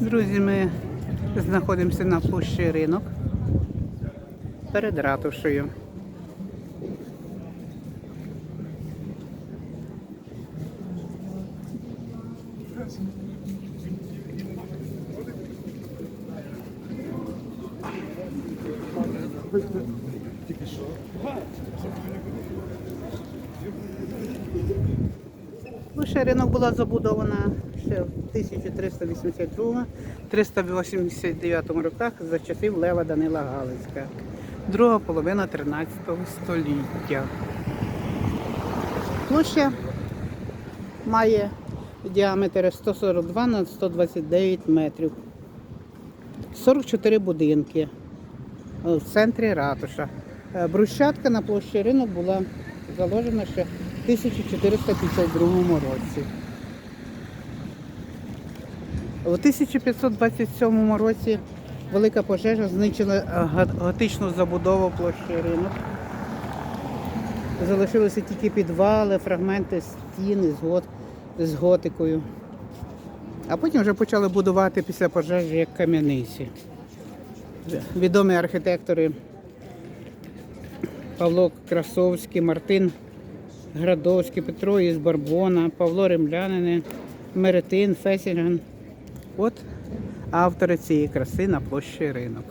Друзі, ми знаходимося на площі ринок перед ратушею. Площа ринок була забудована ще в 1382-389 роках за часів Лева Данила Галицька. Друга половина 13 століття. Площа має діаметр 142 на 129 метрів. 44 будинки в центрі ратуша. Е, Брусчатка на площі ринок була заложена ще в 1452 році. У 1527 році велика пожежа знищила е, готичну забудову площі ринок. Залишилися тільки підвали, фрагменти стіни з, гот, з готикою. А потім вже почали будувати після пожежі як кам'яниці. Відомі архітектори Павло Красовський, Мартин Градовський, Петро із Барбона, Павло Ремлянин, Меретин, Фесінган. От автори цієї краси на площі ринок.